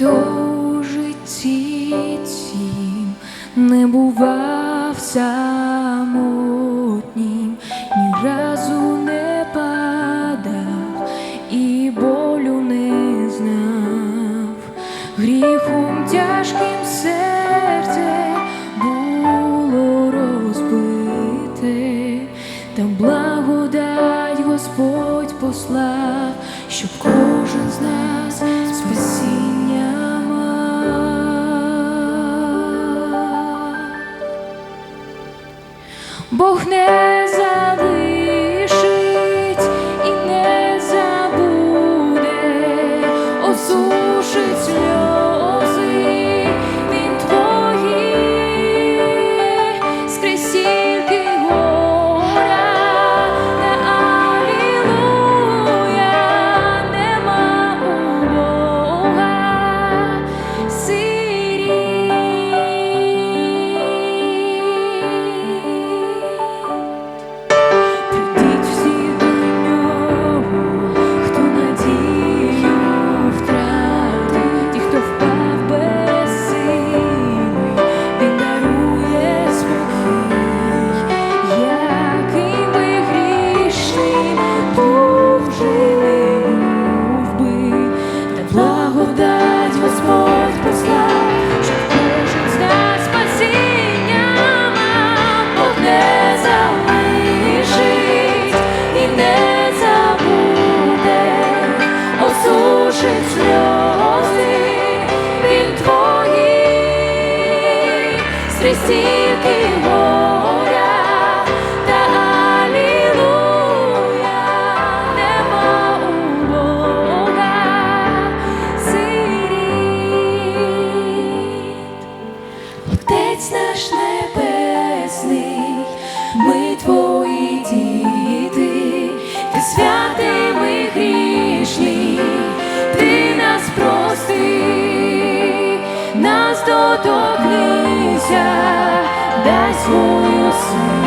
у житті цім не бував самотнім, ні разу не падав і болю не знав, гріхом тяжким серце було розбите, та благодать Господь послав, щоб кожен з Бог Тільки горя та алілуя, нема у Бога сиріт. Отець наш небесний, ми твої діти, ти святий, ми грішні, ти нас прости, нас доторкнися, дай свою силу.